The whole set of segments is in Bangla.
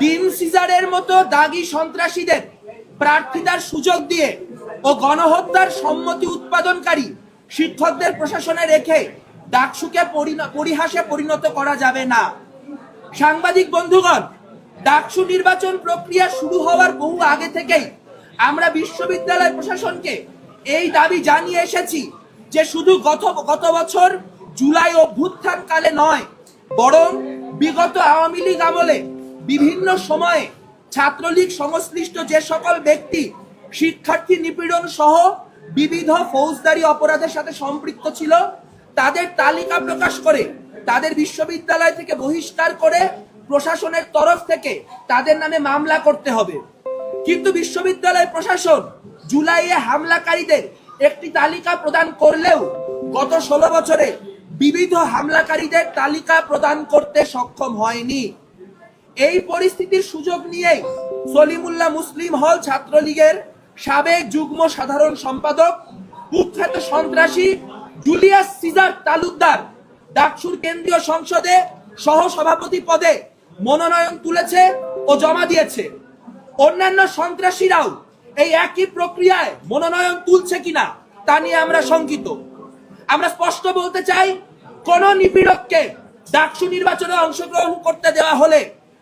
ডিন সিজারের মতো দাগি সন্ত্রাসীদের প্রার্থিতার সুযোগ দিয়ে ও গণহত্যার সম্মতি উৎপাদনকারী শিক্ষকদের প্রশাসনে রেখে ডাকসুকে পরিহাসে পরিণত করা যাবে না। সাংবাদিক বন্ধুগণ, ডাকসু নির্বাচন প্রক্রিয়া শুরু হওয়ার বহু আগে থেকেই আমরা বিশ্ববিদ্যালয় প্রশাসনকে এই দাবি জানিয়ে এসেছি যে শুধু গত গত বছর জুলাই অভ্যুত্থান কালে নয়, বরং বিগত আওয়ামী লীগ আমলে বিভিন্ন সময়ে ছাত্রলীগ সংশ্লিষ্ট যে সকল ব্যক্তি, শিক্ষার্থী নিপীড়ন সহ বিবিধ ফৌজদারি অপরাধের সাথে সম্পৃক্ত ছিল, তাদের তালিকা প্রকাশ করে, তাদের বিশ্ববিদ্যালয় থেকে বহিষ্কার করে প্রশাসনের তরফ থেকে তাদের নামে মামলা করতে হবে। কিন্তু বিশ্ববিদ্যালয় প্রশাসন জুলাইয়ে হামলাকারীদের একটি তালিকা প্রদান করলেও গত ষোলো বছরে বিবিধ হামলাকারীদের তালিকা প্রদান করতে সক্ষম হয়নি। এই পরিস্থিতির সুযোগ নিয়েই সলিমুল্লাহ মুসলিম হল ছাত্রলীগের সাবেক যুগ্ম সাধারণ সম্পাদক, কুখ্যাত সন্ত্রাসী জুলিয়াস সিজার তালুকদার ডাকসুর কেন্দ্রীয় সংসদে সহ সভাপতি পদে মনোনয়ন তুলেছে ও জমা দিয়েছে। অন্যান্য সন্ত্রাসীরাও এই একই প্রক্রিয়ায় মনোনয়ন তুলছে কিনা তা নিয়ে আমরা শঙ্কিত। আমরা স্পষ্ট বলতে চাই, কোন নিপীড়ককে ডাকসু নির্বাচনে অংশগ্রহণ করতে দেওয়া হলে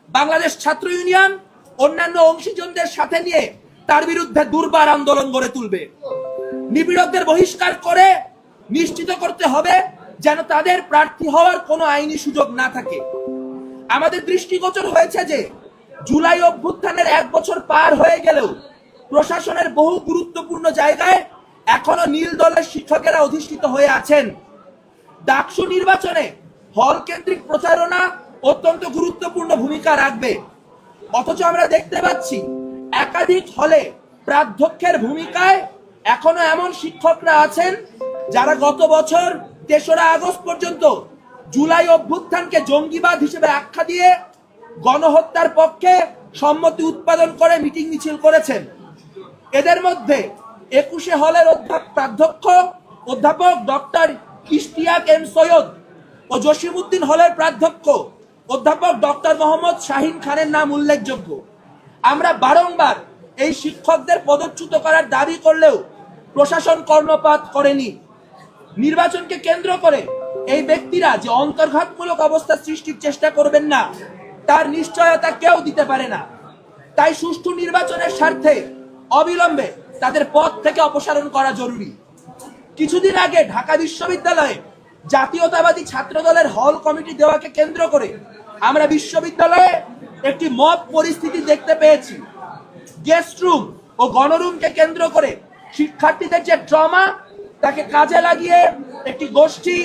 বাংলাদেশ ছাত্র ইউনিয়ন অন্যান্য অংশীজনদের সাথে নিয়ে তার বিরুদ্ধে দুর্বার আন্দোলন গড়ে তুলবে। নিপীড়কদের বহিষ্কার করে নিশ্চিত করতে হবে যেন তাদের প্রার্থী হওয়ার কোনো আইনি সুযোগ না থাকে। আমাদের দৃষ্টিগোচর হয়েছে যে জুলাই অভ্যুত্থানের এক বছর পার হয়ে গেলেও প্রশাসনের বহু গুরুত্বপূর্ণ জায়গায় এখনও নীল দলের শিক্ষকেরা অধিষ্ঠিত হয়ে আছেন। ডাকসু নির্বাচনে হল কেন্দ্রিক প্রচারণা অত্যন্ত গুরুত্বপূর্ণ ভূমিকা রাখবে। অথচ আমরা দেখতে পাচ্ছি একাধিক হলে প্রাধ্যক্ষের ভূমিকায় এখনও এমন শিক্ষকরা আছেন যারা গত বছর তেসরা আগস্ট পর্যন্ত জুলাই অভ্যুত্থানকে জঙ্গিবাদ হিসেবে আখ্যা দিয়ে গণহত্যার পক্ষে সম্মতি উৎপাদন করে মিটিং মিছিল করেছেন। এদের মধ্যে একুশে হলের প্রাধ্যক্ষ অধ্যাপক ডক্টর ইশতিয়াক এম সৈয়দ ও জসিমউদ্দিন হলের প্রাধ্যক্ষ অধ্যাপক ডক্টর মোহাম্মদ শাহিন খানের নাম উল্লেখযোগ্য। আমরা বারংবার এই শিক্ষকদের পদচ্যুত করার দাবি করলেও প্রশাসন কর্ণপাত করেনি। নির্বাচনকে কেন্দ্র করে এই ব্যক্তিরা যে অন্তর্ঘাতমূলক অবস্থা সৃষ্টির চেষ্টা করবেন না, তার নিশ্চয়তা কেউ দিতে পারে না। তাই সুষ্ঠু নির্বাচনের স্বার্থে অবিলম্বে তাদের পদ থেকে অপসারণ করা জরুরি। কিছুদিন আগে ঢাকা বিশ্ববিদ্যালয়ে জাতীয়তাবাদী ছাত্র দলের হল কমিটি দেওয়াকে কেন্দ্র করে আমরা বিশ্ববিদ্যালয়ে একটি মব পরিস্থিতি দেখতে পেয়েছি। গেস্ট রুম ও গণরুমকে কেন্দ্র করে শিক্ষার্থীদের যে ট্রমা, তাকে কাজে লাগিয়ে একটি গোষ্ঠী,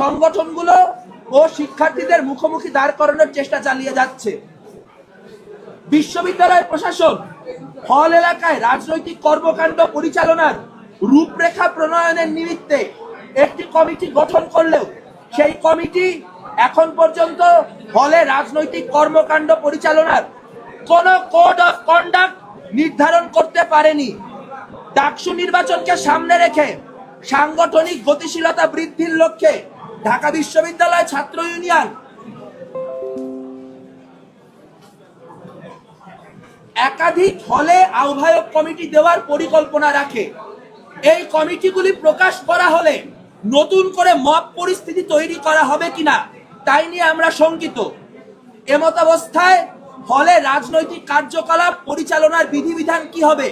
সংগঠনগুলো ও শিক্ষার্থীদের মুখোমুখি দাঁড় করানোর চেষ্টা চালিয়ে যাচ্ছে। বিশ্ববিদ্যালয় প্রশাসন হল এলাকায় রাজনৈতিক কর্মকাণ্ড পরিচালনার রূপরেখা প্রণয়নের নিমিত্তে একটি কমিটি গঠন করলেও সেই কমিটি এখন পর্যন্ত হলে রাজনৈতিক কর্মকাণ্ড পরিচালনার কোন কোড অফ কন্ডাক্ট নির্ধারণ করতে পারেনি। ডাকসু নির্বাচনকে সামনে রেখে সাংগঠনিক গতিশীলতা বৃদ্ধির লক্ষ্যে ঢাকা বিশ্ববিদ্যালয় ছাত্র ইউনিয়ন একাধিক হলে আহ্বায়ক কমিটি দেওয়ার পরিকল্পনা রাখে। এই কমিটিগুলি প্রকাশ করা হলে নতুন করে মব পরিস্থিতি তৈরি করা হবে কিনা, তাই নিয়ে আমরা শঙ্কিত। এমতাবস্থায় হলে রাজনৈতিক কার্যকলাপ পরিচালনার বিধিবিধান কি হবে,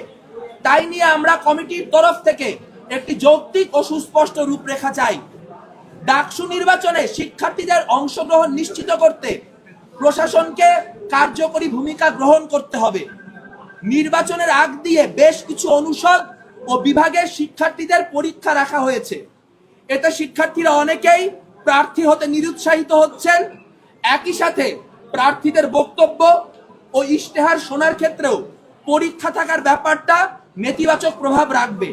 তাই নিয়ে আমরা কমিটির তরফ থেকে একটি যৌক্তিক ও সুস্পষ্ট রূপরেখা চাই। ডাকসু নির্বাচনে শিক্ষার্থীদের অংশগ্রহণ নিশ্চিত করতে প্রশাসনকে কার্যকরী ভূমিকা গ্রহণ করতে হবে। নির্বাচনের আগ দিয়ে বেশ কিছু অনুষদ ও বিভাগের শিক্ষার্থীদের পরীক্ষা রাখা হয়েছে। এতে শিক্ষার্থীরা অনেকেই প্রার্থী হতে নিরুৎসাহিত হচ্ছেন। একই সাথে প্রার্থীদের বক্তব্য ও ইশতেহার শোনার ক্ষেত্রেও পরীক্ষা থাকার ব্যাপারটা নেতিবাচক প্রভাব রাখবে।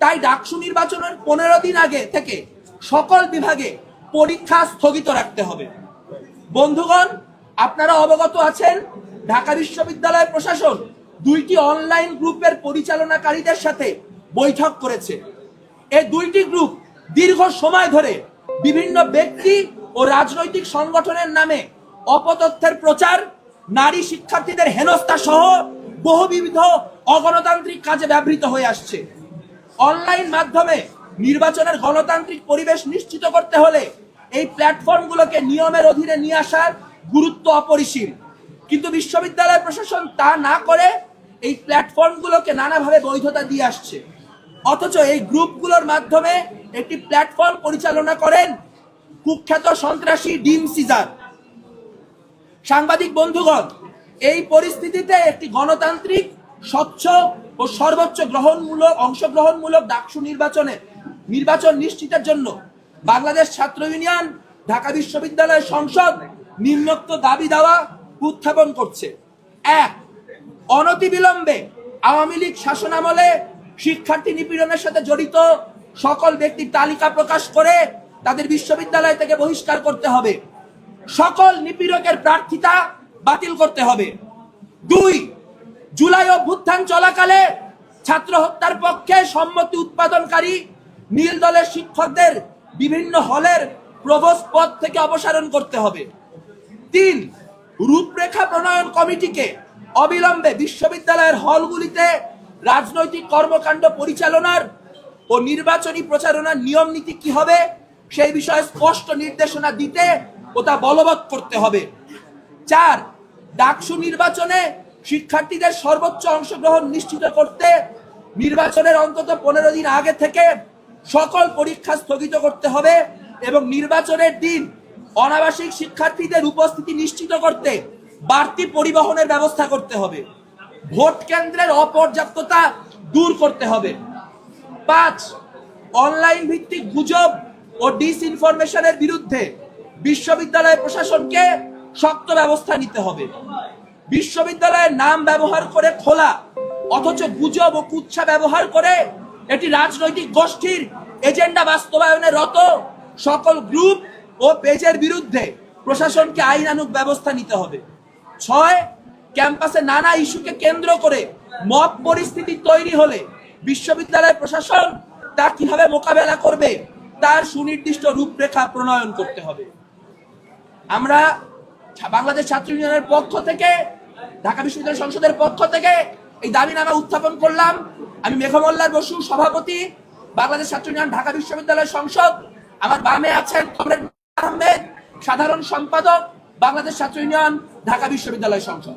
তাই ডাকসু নির্বাচনের পনেরো দিন আগে থেকে সকল বিভাগে পরীক্ষা স্থগিত রাখতে হবে। বন্ধুগণ, আপনারা অবগত আছেন, ঢাকা বিশ্ববিদ্যালয় প্রশাসন দুইটি অনলাইন গ্রুপের পরিচালনাকারীদের সাথে বৈঠক করেছে। এই দুইটি গ্রুপ দীর্ঘ সময় ধরে বিভিন্ন ব্যক্তি ও রাজনৈতিক সংগঠনের নামে অপতথ্যের প্রচার, নারী শিক্ষার্থীদের হেনস্থা সহ বহুবিধ অগণতান্ত্রিক কাজে ব্যবহৃত হয়ে আসছে। অনলাইন মাধ্যমে নির্বাচনের গণতান্ত্রিক পরিবেশ নিশ্চিত করতে হলে এই প্ল্যাটফর্মগুলোকে নিয়মের অধীনে নিয়ে আসার গুরুত্ব অপরিসীম। কিন্তু বিশ্ববিদ্যালয় প্রশাসন তা না করে এই প্ল্যাটফর্মগুলোকে নানাভাবে বৈধতা দিয়ে আসছে। অথচ এই গ্রুপগুলোর মাধ্যমে একটি প্ল্যাটফর্ম পরিচালনা করেন কুখ্যাত সন্ত্রাসী ডিম সিজার। সাংবাদিক বন্ধুগণ, এই পরিস্থিতিতে একটি গণতান্ত্রিক, স্বচ্ছ ও সর্বোচ্চ গ্রহণমূলক, অংশগ্রহণমূলক ডাকসু নির্বাচনে, নির্বাচন নিশ্চিতের জন্য বাংলাদেশ ছাত্র ইউনিয়ন, ঢাকা বিশ্ববিদ্যালয় সংসদ নিম্নোক্ত দাবি দেওয়া উত্থাপন করছে। এক অনতিবিলম্বে আওয়ামী লীগ শাসনামলে শিক্ষার্থী নিপীড়নের সাথে জড়িত সকল ব্যক্তির তালিকা প্রকাশ করে তাদের বিশ্ববিদ্যালয় থেকে বহিষ্কার করতে হবে। সকল নিপীড়কের প্রার্থিতা বাতিল করতে হবে। দুই, জুলাই অভ্যুত্থান চলাকালে ছাত্র হত্যার পক্ষে সম্মতি উৎপাদনকারী নীল দলের শিক্ষকদের বিভিন্ন হলের প্রভোস্ট পদ থেকে অপসারণ করতে হবে। তিন, রূপরেখা প্রণয়ন কমিটিকে অবিলম্বে বিশ্ববিদ্যালয়ের হলগুলিতে রাজনৈতিক কর্মকাণ্ড পরিচালনার ও নির্বাচনী প্রচারণার নিয়ম নীতি কি হবে, সেই বিষয়ে স্পষ্ট নির্দেশনা দিতে ও তা বলবৎ করতে হবে। চার, ডাকসু নির্বাচনে শিক্ষার্থীদের সর্বোচ্চ অংশগ্রহণ নিশ্চিত করতে নির্বাচনের অন্তত পনেরো দিন আগে থেকে সকল পরীক্ষা স্থগিত করতে হবে এবং নির্বাচনের দিন অনাবাসিক শিক্ষার্থীদের উপস্থিতি নিশ্চিত করতে বাড়তি পরিবহনের ব্যবস্থা করতে হবে। ভোট কেন্দ্রের অপর্যাপ্ততা দূর করতে হবে। পাঁচ অনলাইন ভিত্তিক গুজব ও ডিসইনফরমেশনের বিরুদ্ধে বিশ্ববিদ্যালয় প্রশাসনকে শক্ত ব্যবস্থা নিতে হবে। বিশ্ববিদ্যালয়ের নাম ব্যবহার করে খোলা, অথচ গুজব ও কুচ্ছা ব্যবহার করে এটি রাজনৈতিক গোষ্ঠীর এজেন্ডা বাস্তবায়নে রত সকল গ্রুপ ও পেজের বিরুদ্ধে প্রশাসনকে আইনানুগ ব্যবস্থা নিতে হবে। ছয় ক্যাম্পাসে নানা ইস্যুকে কেন্দ্র করে মত পরিস্থিতি তৈরি হলে বিশ্ববিদ্যালয় প্রশাসন তা কীভাবে মোকাবেলা করবে তার সুনির্দিষ্ট রূপরেখা প্রণয়ন করতে হবে। আমরা বাংলাদেশ ছাত্র ইউনিয়নের পক্ষ থেকে, ঢাকা বিশ্ববিদ্যালয় সংসদের পক্ষ থেকে এই দাবি দাবিনামা উত্থাপন করলাম। আমি মেঘমল্লার বসু, সভাপতি, বাংলাদেশ ছাত্র ইউনিয়ন, ঢাকা বিশ্ববিদ্যালয় সংসদ। আমার বামে আছেন কমরেড আহমেদ সাধারণ সম্পাদক, বাংলাদেশ ছাত্র ইউনিয়ন ঢাকা বিশ্ববিদ্যালয় সংসদ।